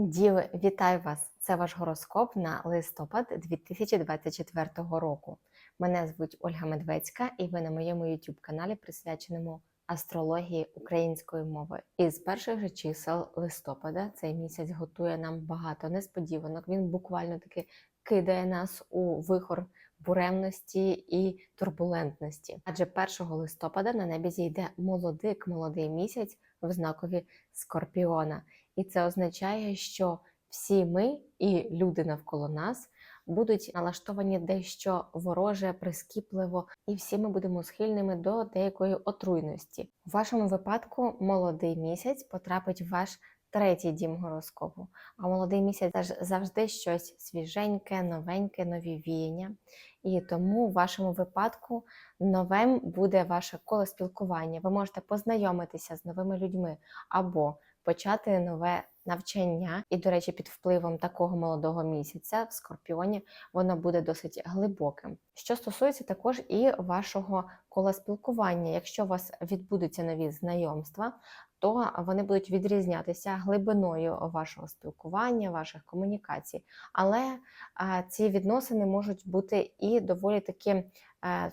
Діви, вітаю вас! Це ваш гороскоп на листопад 2024 року. Мене звуть Ольга Медведська, і ви на моєму youtube каналі присвяченому астрології українською мовою. І з перших же чисел листопада цей місяць готує нам багато несподіванок. Він буквально таки кидає нас у вихор буремності і турбулентності. Адже 1 листопада на небі зійде молодик, молодий місяць в знакові Скорпіона. І це означає, що всі ми і люди навколо нас будуть налаштовані дещо вороже, прискіпливо, і всі ми будемо схильними до деякої отруйності. У вашому випадку молодий місяць потрапить в ваш третій дім гороскопу. А молодий місяць теж завжди щось свіженьке, новеньке, нові віяння. І тому в вашому випадку новим буде ваше коло спілкування. Ви можете познайомитися з новими людьми або почати нове навчання. І, до речі, під впливом такого молодого місяця в скорпіоні воно буде досить глибоким. Що стосується також і вашого кола спілкування, якщо у вас відбудуться нові знайомства, то вони будуть відрізнятися глибиною вашого спілкування, ваших комунікацій. Але ці відносини можуть бути і доволі таки е,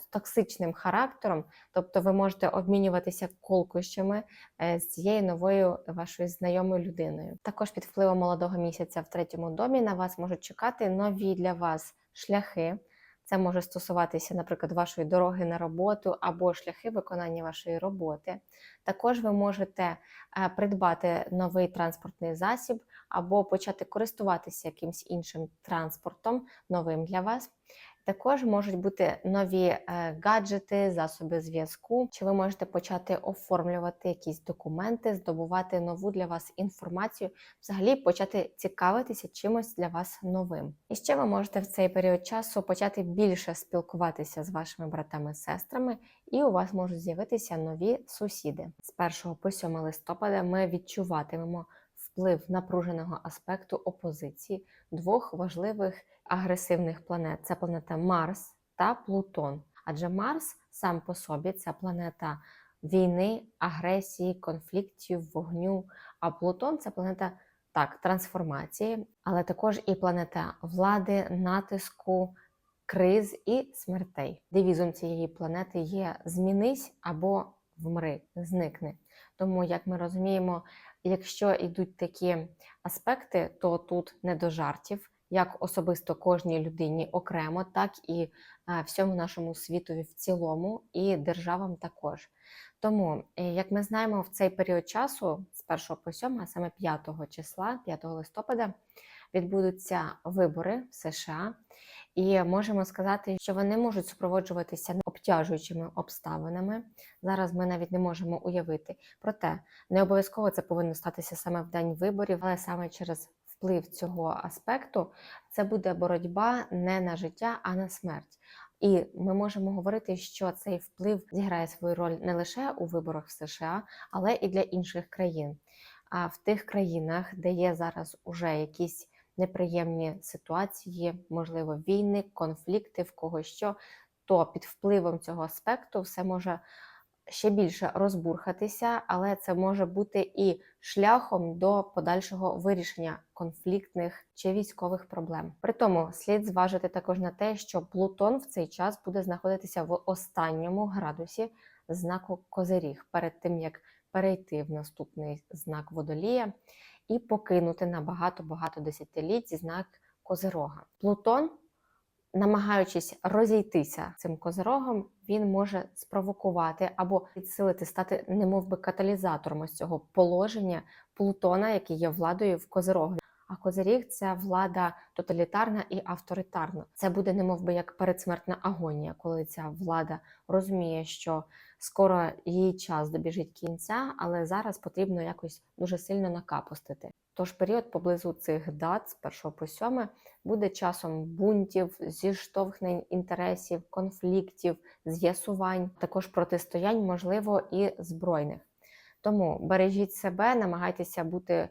токсичним характером, тобто ви можете обмінюватися колкощами е, з цією новою вашою знайомою людиною. Також під впливом молодого місяця в третьому домі на вас можуть чекати нові для вас шляхи. Це може стосуватися, наприклад, вашої дороги на роботу або шляхи виконання вашої роботи. Також ви можете е, придбати новий транспортний засіб або почати користуватися якимсь іншим транспортом, новим для вас. Також можуть бути нові е, гаджети, засоби зв'язку, чи ви можете почати оформлювати якісь документи, здобувати нову для вас інформацію, взагалі почати цікавитися чимось для вас новим. І ще ви можете в цей період часу почати більше спілкуватися з вашими братами-сестрами, і у вас можуть з'явитися нові сусіди. З 1 по 7 листопада ми відчуватимемо вплив напруженого аспекту опозиції двох важливих агресивних планет це планета Марс та Плутон. Адже Марс сам по собі це планета війни, агресії, конфліктів, вогню. А Плутон це планета так, трансформації, але також і планета влади, натиску, криз і смертей. Девізом цієї планети є змінись або вмри, зникни. Тому, як ми розуміємо, якщо йдуть такі аспекти, то тут не до жартів як особисто кожній людині окремо, так і всьому нашому світові в цілому, і державам також. Тому, е, як ми знаємо, в цей період часу, з 1 по 7, а саме 5 числа, 5 листопада, відбудуться вибори в США, і можемо сказати, що вони можуть супроводжуватися обтяжуючими обставинами. Зараз ми навіть не можемо уявити. Проте не обов'язково це повинно статися саме в день виборів, але саме через вплив цього аспекту, це буде боротьба не на життя, а на смерть. І ми можемо говорити, що цей вплив зіграє свою роль не лише у виборах в США, але і для інших країн. А в тих країнах, де є зараз уже якісь неприємні ситуації, можливо, війни, конфлікти, в кого що, то під впливом цього аспекту все може ще більше розбурхатися, але це може бути і шляхом до подальшого вирішення конфліктних чи військових проблем. При тому слід зважити також на те, що Плутон в цей час буде знаходитися в останньому градусі знаку Козиріг, перед тим як перейти в наступний знак водолія і покинути на багато-багато десятиліть знак Козирога. Плутон намагаючись розійтися цим козирогом, він може спровокувати або підсилити, стати немовби каталізатором ось цього положення Плутона, який є владою в козирогові. А козиріг це влада тоталітарна і авторитарна. Це буде немовби як передсмертна агонія, коли ця влада розуміє, що скоро її час добіжить кінця, але зараз потрібно якось дуже сильно накапустити. Тож період поблизу цих дат з 1 по 7 буде часом бунтів, зіштовхнень інтересів, конфліктів, з'ясувань, також протистоянь, можливо, і збройних. Тому бережіть себе, намагайтеся бути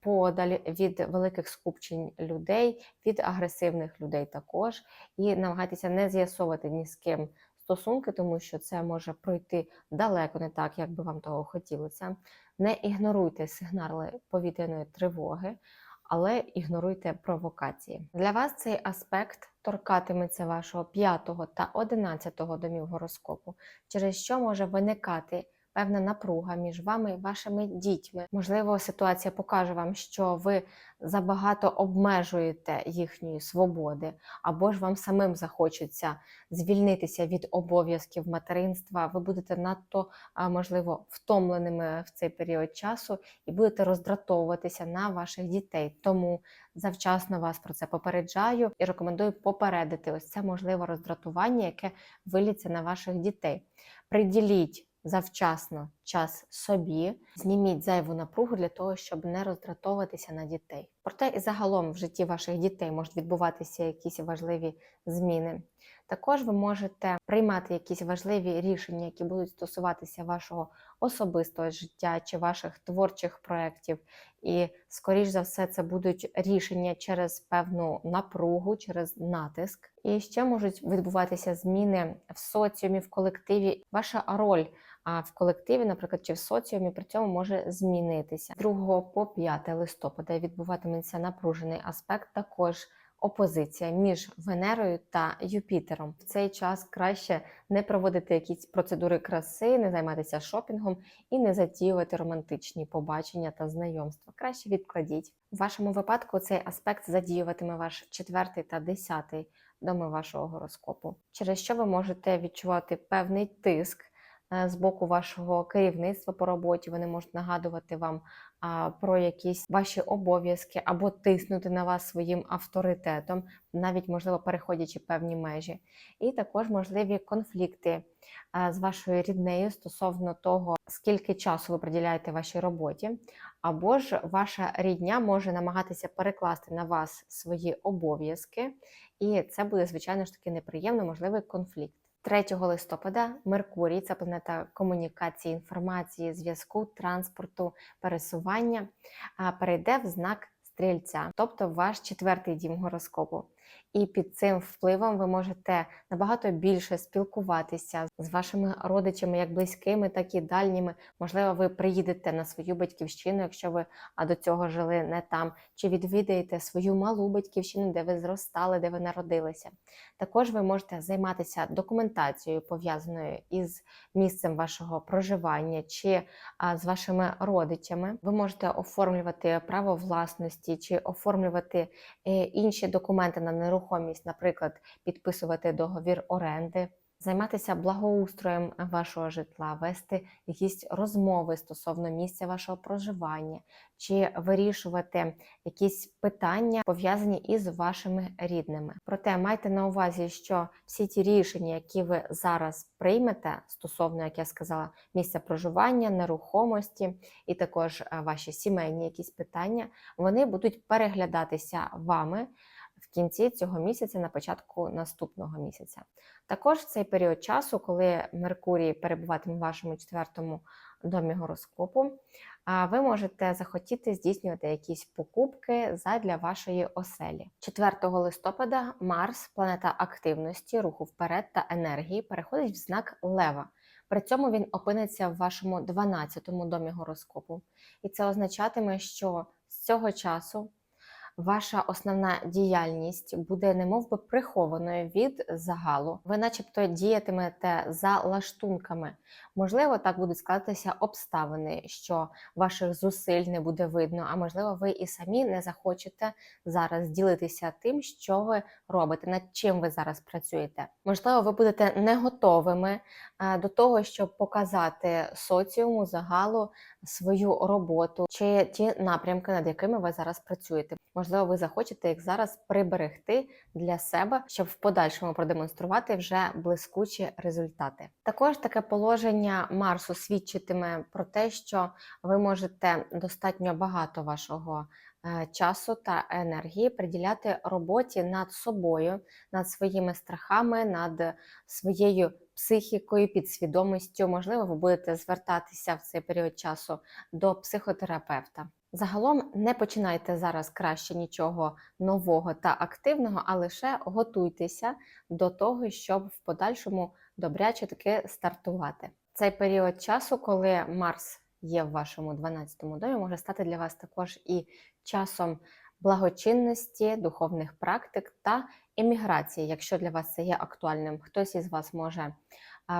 подалі від великих скупчень людей, від агресивних людей також, і намагайтеся не з'ясовувати ні з ким стосунки, тому що це може пройти далеко не так, як би вам того хотілося. Не ігноруйте сигнали повітряної тривоги, але ігноруйте провокації. Для вас цей аспект торкатиметься вашого 5 та 11 домів гороскопу, через що може виникати певна напруга між вами і вашими дітьми. Можливо, ситуація покаже вам, що ви забагато обмежуєте їхньої свободи, або ж вам самим захочеться звільнитися від обов'язків материнства. Ви будете надто можливо втомленими в цей період часу і будете роздратовуватися на ваших дітей. Тому завчасно вас про це попереджаю і рекомендую попередити ось це можливе роздратування, яке виліться на ваших дітей. Приділіть завчасно час собі, зніміть зайву напругу для того, щоб не роздратовуватися на дітей. Проте і загалом в житті ваших дітей можуть відбуватися якісь важливі зміни. Також ви можете приймати якісь важливі рішення, які будуть стосуватися вашого особистого життя чи ваших творчих проєктів. І, скоріш за все, це будуть рішення через певну напругу, через натиск. І ще можуть відбуватися зміни в соціумі, в колективі. Ваша роль в колективі, наприклад, чи в соціумі при цьому може змінитися. 2 по 5 листопада відбуватиметься напружений аспект також. Опозиція між Венерою та Юпітером в цей час краще не проводити якісь процедури краси, не займатися шопінгом і не затіювати романтичні побачення та знайомства. Краще відкладіть. В вашому випадку цей аспект задіюватиме ваш четвертий та десятий доми вашого гороскопу, через що ви можете відчувати певний тиск з боку вашого керівництва по роботі. Вони можуть нагадувати вам про якісь ваші обов'язки або тиснути на вас своїм авторитетом, навіть можливо переходячи певні межі, і також можливі конфлікти з вашою ріднею стосовно того, скільки часу ви приділяєте вашій роботі, або ж ваша рідня може намагатися перекласти на вас свої обов'язки, і це буде звичайно ж таки неприємно, можливий конфлікт. 3 листопада Меркурій, це планета комунікації, інформації, зв'язку, транспорту, пересування, перейде в знак стрільця, тобто ваш четвертий дім гороскопу. І під цим впливом ви можете набагато більше спілкуватися з вашими родичами, як близькими, так і дальніми. Можливо, ви приїдете на свою батьківщину, якщо ви до цього жили не там, чи відвідаєте свою малу батьківщину, де ви зростали, де ви народилися. Також ви можете займатися документацією, пов'язаною із місцем вашого проживання чи з вашими родичами. Ви можете оформлювати право власності чи оформлювати е, інші документи на нерухомість, наприклад, підписувати договір оренди. Займатися благоустроєм вашого житла, вести якісь розмови стосовно місця вашого проживання, чи вирішувати якісь питання пов'язані із вашими рідними. Проте майте на увазі, що всі ті рішення, які ви зараз приймете стосовно, як я сказала, місця проживання, нерухомості і також е, ваші сімейні якісь питання, вони будуть переглядатися вами в кінці цього місяця, на початку наступного місяця. Також в цей період часу, коли Меркурій перебуватиме в вашому четвертому домі гороскопу, ви можете захотіти здійснювати якісь покупки задля вашої оселі. 4 листопада Марс, планета активності, руху вперед та енергії, переходить в знак Лева. При цьому він опиниться в вашому 12-му домі гороскопу. І це означатиме, що з цього часу ваша основна діяльність буде немов би прихованою від загалу. Ви, начебто, діятимете за лаштунками. Можливо, так будуть складатися обставини, що ваших зусиль не буде видно, а можливо, ви і самі не захочете зараз ділитися тим, що ви робите, над чим ви зараз працюєте. Можливо, ви будете не готовими до того, щоб показати соціуму загалу свою роботу чи ті напрямки, над якими ви зараз працюєте. Можливо, ви захочете їх зараз приберегти для себе, щоб в подальшому продемонструвати вже блискучі результати. Також таке положення Марсу свідчитиме про те, що ви можете достатньо багато вашого е, часу та енергії приділяти роботі над собою, над своїми страхами, над своєю психікою, підсвідомістю. Можливо, ви будете звертатися в цей період часу до психотерапевта. Загалом не починайте зараз краще нічого нового та активного, а лише готуйтеся до того, щоб в подальшому добряче таки стартувати. Цей період часу, коли Марс є в вашому 12-му домі, може стати для вас також і часом благочинності, духовних практик та еміграції, якщо для вас це є актуальним. Хтось із вас може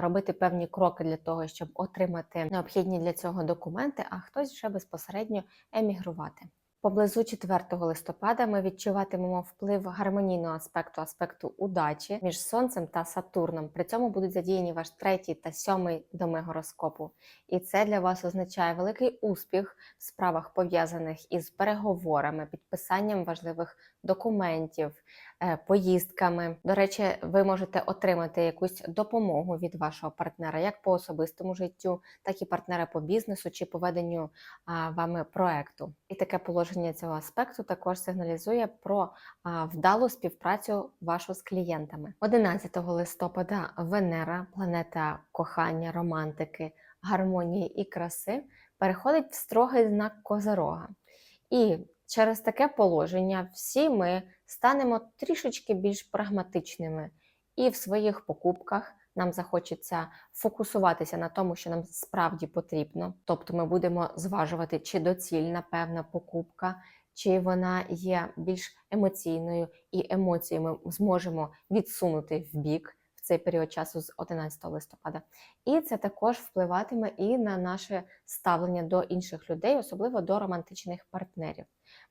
робити певні кроки для того, щоб отримати необхідні для цього документи, а хтось вже безпосередньо емігрувати. Поблизу 4 листопада ми відчуватимемо вплив гармонійного аспекту аспекту удачі між Сонцем та Сатурном. При цьому будуть задіяні ваш третій та сьомий доми гороскопу. І це для вас означає великий успіх в справах пов'язаних із переговорами, підписанням важливих документів, поїздками. До речі, ви можете отримати якусь допомогу від вашого партнера як по особистому життю, так і партнера по бізнесу чи по веденню вами проекту. І таке положення цього аспекту також сигналізує про вдалу співпрацю вашу з клієнтами. 11 листопада Венера, планета кохання, романтики, гармонії і краси, переходить в строгий знак Козерога. І через таке положення всі ми станемо трішечки більш прагматичними і в своїх покупках. Нам захочеться фокусуватися на тому, що нам справді потрібно. Тобто ми будемо зважувати, чи доцільна певна покупка, чи вона є більш емоційною, і емоції ми зможемо відсунути в бік цей період часу з 11 листопада. І це також впливатиме і на наше ставлення до інших людей, особливо до романтичних партнерів.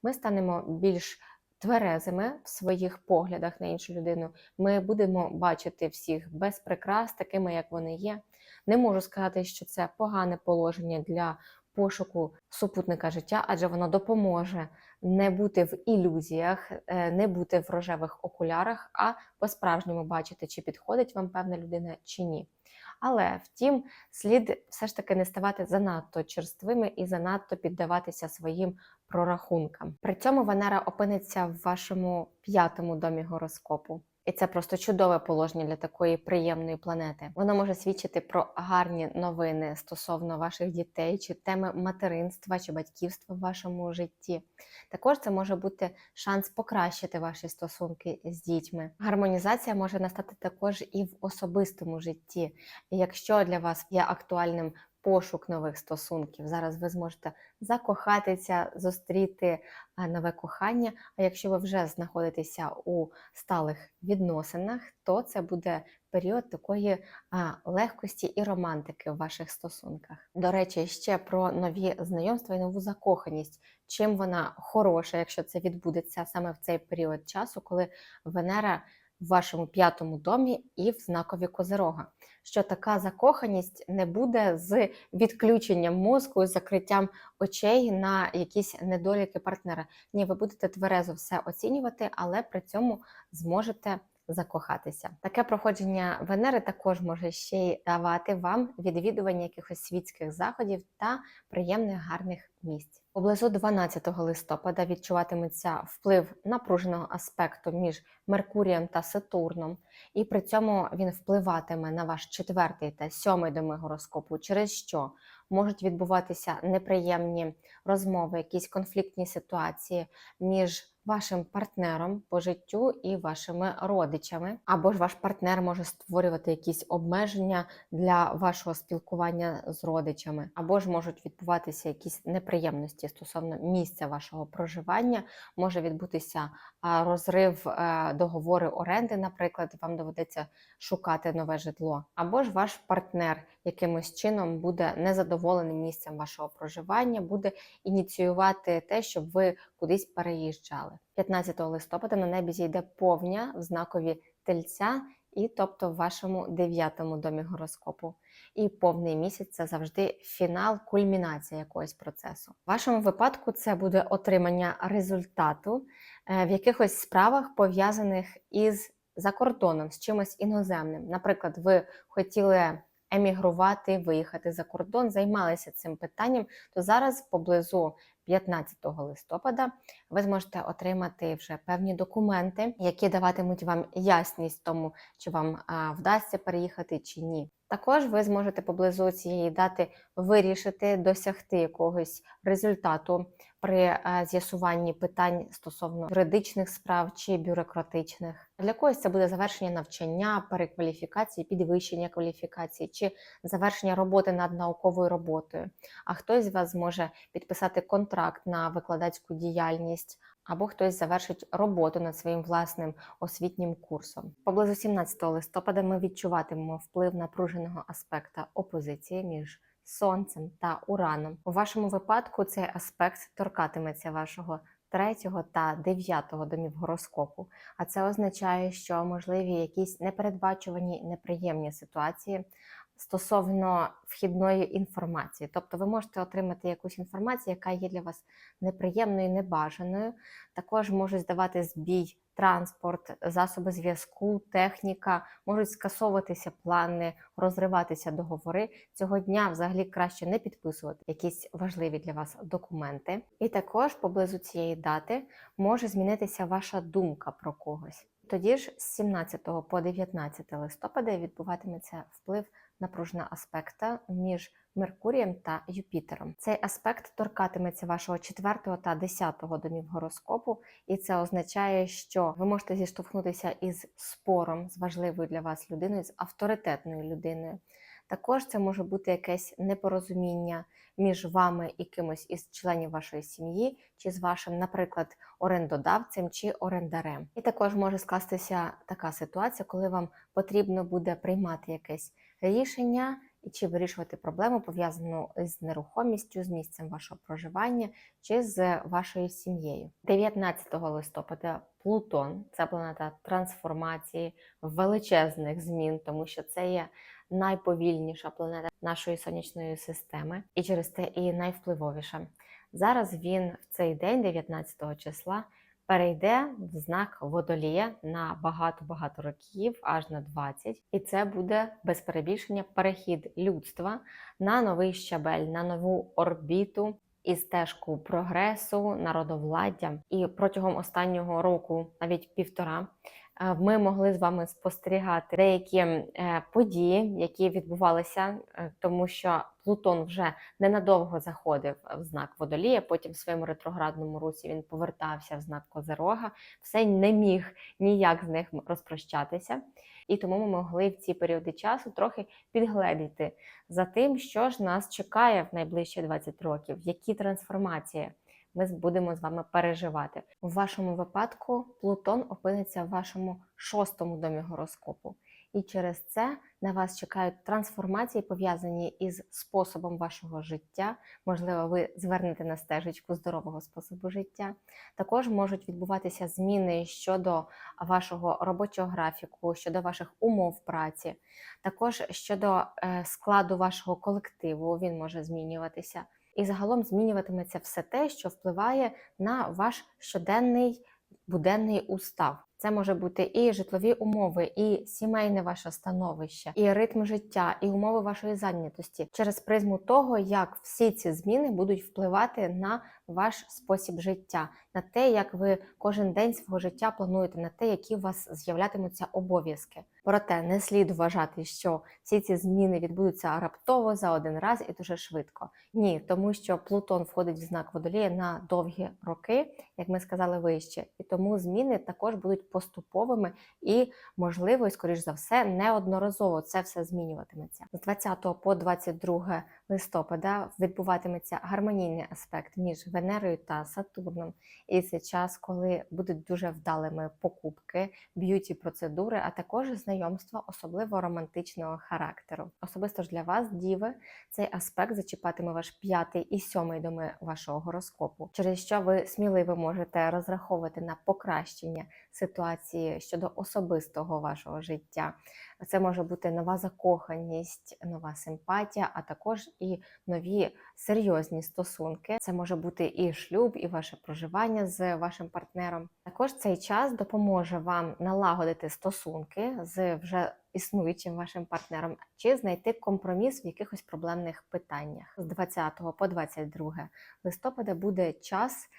Ми станемо більш тверезими в своїх поглядах на іншу людину. Ми будемо бачити всіх без прикрас, такими як вони є. Не можу сказати, що це погане положення для пошуку супутника життя, адже воно допоможе не бути в ілюзіях, е, не бути в рожевих окулярах, а по-справжньому бачити, чи підходить вам певна людина чи ні. Але втім, слід все ж таки не ставати занадто черствими і занадто піддаватися своїм прорахункам. При цьому Венера опиниться в вашому п'ятому домі гороскопу. І це просто чудове положення для такої приємної планети. Воно може свідчити про гарні новини стосовно ваших дітей, чи теми материнства чи батьківства в вашому житті. Також це може бути шанс покращити ваші стосунки з дітьми. Гармонізація може настати також і в особистому житті. І якщо для вас є актуальним пошук нових стосунків. Зараз ви зможете закохатися, зустріти нове кохання. А якщо ви вже знаходитеся у сталих відносинах, то це буде період такої легкості і романтики в ваших стосунках. До речі, ще про нові знайомства і нову закоханість. Чим вона хороша, якщо це відбудеться саме в цей період часу, коли Венера в вашому п'ятому домі і в знакові Козирога. Що така закоханість не буде з відключенням мозку, закриттям очей на якісь недоліки партнера. Ні, ви будете тверезо все оцінювати, але при цьому зможете закохатися. Таке проходження Венери також може ще й давати вам відвідування якихось світських заходів та приємних гарних місць. Поблизу 12 листопада відчуватиметься вплив напруженого аспекту між Меркурієм та Сатурном, і при цьому він впливатиме на ваш четвертий та сьомий доми гороскопу, через що можуть відбуватися неприємні розмови, якісь конфліктні ситуації між вашим партнером по життю і вашими родичами, або ж ваш партнер може створювати якісь обмеження для вашого спілкування з родичами, або ж можуть відбуватися якісь неприємності стосовно місця вашого проживання, може відбутися розрив е, договори оренди, наприклад, вам доведеться шукати нове житло, або ж ваш партнер якимось чином буде незадоволений місцем вашого проживання, буде ініціювати те, щоб ви кудись переїжджали. 15 листопада на небі зійде повня в знакові тельця, і тобто в вашому дев'ятому домі гороскопу. І повний місяць це завжди фінал, кульмінація якогось процесу. В вашому випадку це буде отримання результату е, в якихось справах, пов'язаних із за кордоном, з чимось іноземним. Наприклад, ви хотіли емігрувати, виїхати за кордон, займалися цим питанням, то зараз поблизу 15 листопада ви зможете отримати вже певні документи, які даватимуть вам ясність тому, чи вам вдасться переїхати чи ні. Також ви зможете поблизу цієї дати вирішити, досягти якогось результату при з'ясуванні питань стосовно юридичних справ чи бюрократичних. Для когось це буде завершення навчання, перекваліфікації, підвищення кваліфікації чи завершення роботи над науковою роботою. А хтось з вас зможе підписати контракт на викладацьку діяльність або хтось завершить роботу над своїм власним освітнім курсом. Поблизу 17 листопада ми відчуватимемо вплив напруженого аспекта опозиції між Сонцем та Ураном. У вашому випадку цей аспект торкатиметься вашого третього та дев'ятого домів гороскопу. А це означає, що можливі якісь непередбачувані неприємні ситуації стосовно вхідної інформації. Тобто ви можете отримати якусь інформацію, яка є для вас неприємною, небажаною. Також можуть здавати збій транспорт, засоби зв'язку, техніка, можуть скасовуватися плани, розриватися договори. Цього дня взагалі краще не підписувати якісь важливі для вас документи. І також поблизу цієї дати може змінитися ваша думка про когось. Тоді ж з 17 по 19 листопада відбуватиметься вплив напруженого аспекта між Меркурієм та Юпітером. Цей аспект торкатиметься вашого 4 та 10 домів гороскопу, і це означає, що ви можете зіштовхнутися із спором з важливою для вас людиною, з авторитетною людиною. Також це може бути якесь непорозуміння між вами і кимось із членів вашої сім'ї, чи з вашим, наприклад, орендодавцем чи орендарем. І також може скластися така ситуація, коли вам потрібно буде приймати якесь рішення і чи вирішувати проблему, пов'язану з нерухомістю, з місцем вашого проживання чи з вашою сім'єю. 19 листопада Плутон це планета трансформації, величезних змін, тому що це є найповільніша планета нашої сонячної системи, і через те і найвпливовіша. Зараз він в цей день, 19 числа, перейде в знак водолія на багато-багато років, аж на 20. І це буде без перебільшення перехід людства на новий щабель, на нову орбіту і стежку прогресу, народовладдя. І протягом останнього року, навіть півтора, ми могли з вами спостерігати деякі е, події, які відбувалися, е, тому що Плутон вже ненадовго заходив в знак водолія. Потім в своєму ретроградному русі він повертався в знак Козерога. Все не міг ніяк з них розпрощатися. І тому ми могли в ці періоди часу трохи підгледіти за тим, що ж нас чекає в найближчі 20 років, які трансформації ми будемо з вами переживати. У вашому випадку Плутон опиниться в вашому шостому домі гороскопу. І через це на вас чекають трансформації, пов'язані із способом вашого життя. Можливо, ви звернете на стежечку здорового способу життя. Також можуть відбуватися зміни щодо вашого робочого графіку, щодо ваших умов праці, також щодо е, складу вашого колективу, він може змінюватися. І загалом змінюватиметься все те, що впливає на ваш щоденний буденний устав. Це може бути і житлові умови, і сімейне ваше становище, і ритм життя, і умови вашої зайнятості через призму того, як всі ці зміни будуть впливати на ваш спосіб життя, на те, як ви кожен день свого життя плануєте, на те, які у вас з'являтимуться обов'язки. Проте не слід вважати, що всі ці зміни відбудуться раптово за один раз і дуже швидко. Ні, тому що Плутон входить в знак водолія на довгі роки, як ми сказали вище, і тому зміни також будуть поступовими і, можливо, і скоріш за все, неодноразово це все змінюватиметься. З 20 по 22 листопада відбуватиметься гармонійний аспект між Венерою та Сатурном. І це час, коли будуть дуже вдалими покупки, б'юті процедури, а також знайомства, особливо романтичного характеру. Особисто ж для вас, діви, цей аспект зачіпатиме ваш п'ятий і сьомий доми вашого гороскопу, через що ви сміливо можете розраховувати на покращення ситуації щодо особистого вашого життя. Це може бути нова закоханість, нова симпатія, а також і нові серйозні стосунки. Це може бути і шлюб, і ваше проживання з вашим партнером. Також цей час допоможе вам налагодити стосунки з вже існуючим вашим партнером, чи знайти компроміс в якихось проблемних питаннях. З 20 по 22 листопада буде час,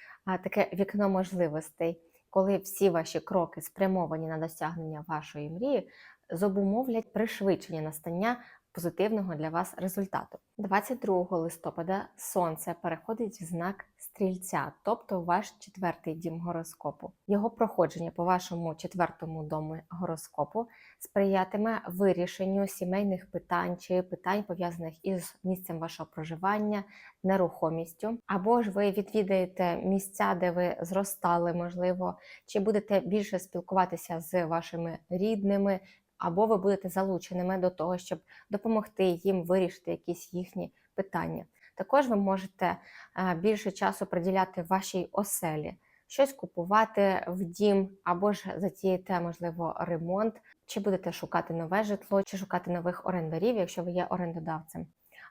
таке вікно можливостей, коли всі ваші кроки спрямовані на досягнення вашої мрії, зобумовлять пришвидшення настання позитивного для вас результату. 22 листопада сонце переходить в знак стрільця, тобто ваш четвертий дім гороскопу. Його проходження по вашому четвертому дому гороскопу сприятиме вирішенню сімейних питань чи питань пов'язаних із місцем вашого проживання, нерухомістю, або ж ви відвідаєте місця, де ви зростали, можливо, чи будете більше спілкуватися з вашими рідними, або ви будете залученими до того, щоб допомогти їм вирішити якісь їхні питання. Також ви можете е, більше часу приділяти вашій оселі, щось купувати в дім, або ж затіяти, можливо, ремонт, чи будете шукати нове житло, чи шукати нових орендарів, якщо ви є орендодавцем.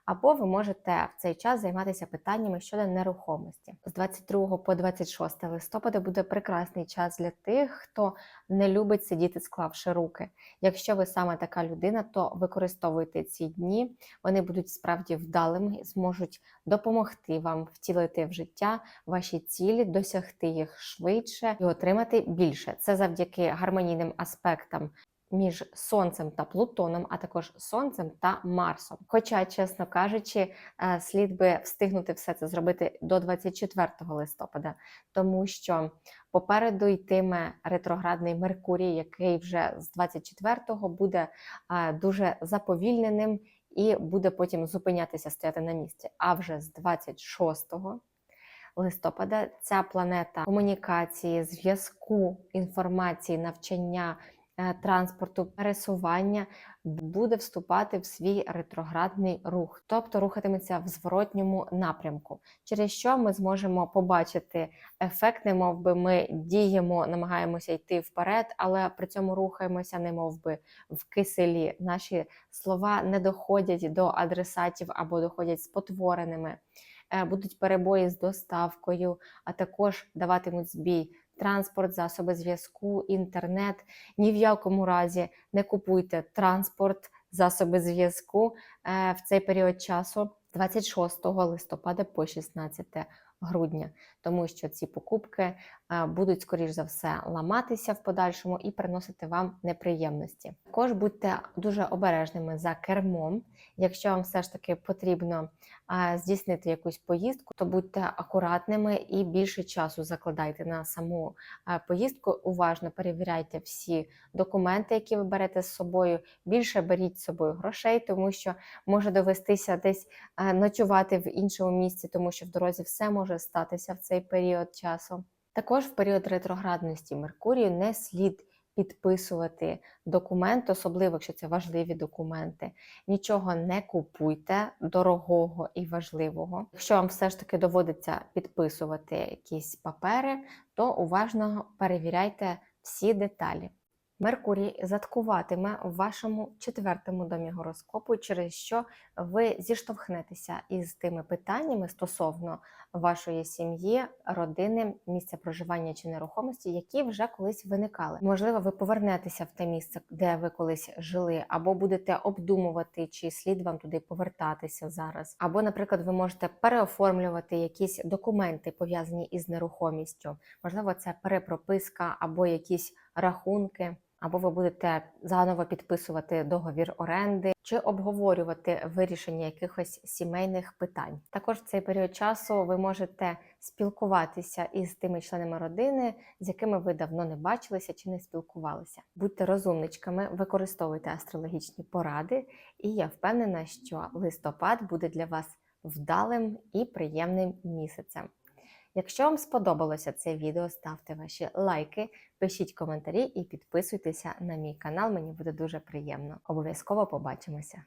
Або ви можете в цей час займатися питаннями щодо нерухомості. З 22 по 26 листопада буде прекрасний час для тих, хто не любить сидіти, склавши руки. Якщо ви саме така людина, то використовуйте ці дні. Вони будуть справді вдалими зможуть допомогти вам втілити в життя ваші цілі, досягти їх швидше і отримати більше. Це завдяки гармонійним аспектам між Сонцем та Плутоном, а також Сонцем та Марсом. Хоча, чесно кажучи, е, слід би встигнути все це зробити до 24 листопада, тому що попереду йтиме ретроградний Меркурій, який вже з 24-го буде е, дуже заповільненим і буде потім зупинятися, стояти на місці. А вже з 26-го листопада ця планета комунікації, зв'язку, інформації, навчання. Е, транспорту, пересування буде вступати в свій ретроградний рух, тобто рухатиметься в зворотньому напрямку, через що ми зможемо побачити ефект, не мов би ми діємо, намагаємося йти вперед, але при цьому рухаємося, не мов би в киселі. Наші слова не доходять до адресатів або доходять спотвореними. Е, будуть перебої з доставкою, а також даватимуть збій транспорт, засоби зв'язку, інтернет. Ні в якому разі не купуйте транспорт, засоби зв'язку е, в цей період часу 26 листопада по 16 грудня, тому що ці покупки е, будуть, скоріш за все, ламатися в подальшому і приносити вам неприємності. Також будьте дуже обережними за кермом. Якщо вам все ж таки потрібно е, здійснити якусь поїздку, то будьте акуратними і більше часу закладайте на саму е, поїздку. Уважно перевіряйте всі документи, які ви берете з собою. Більше беріть з собою грошей, тому що може довестися десь ночувати в іншому місці, тому що в дорозі все може статися в цей період часу. Також в період ретроградності Меркурію не слід підписувати документ, особливо якщо це важливі документи. Нічого не купуйте дорогого і важливого. Якщо вам все ж таки доводиться підписувати якісь папери, то уважно перевіряйте всі деталі. Меркурій заткуватиме в вашому четвертому домі гороскопу, через що ви зіштовхнетеся із тими питаннями стосовно вашої сім'ї, родини, місця проживання чи нерухомості, які вже колись виникали. Можливо, ви повернетеся в те місце, де ви колись жили, або будете обдумувати, чи слід вам туди повертатися зараз. Або, наприклад, ви можете переоформлювати якісь документи пов'язані із нерухомістю. Можливо, це перепрописка або якісь рахунки або ви будете заново підписувати договір оренди чи обговорювати вирішення якихось сімейних питань. Також в цей період часу ви можете спілкуватися із тими членами родини, з якими ви давно не бачилися чи не спілкувалися. Будьте розумничками, використовуйте астрологічні поради, і я впевнена, що листопад буде для вас вдалим і приємним місяцем. Якщо вам сподобалося це відео, ставте ваші лайки, пишіть коментарі і підписуйтеся на мій канал, мені буде дуже приємно. Обов'язково побачимося!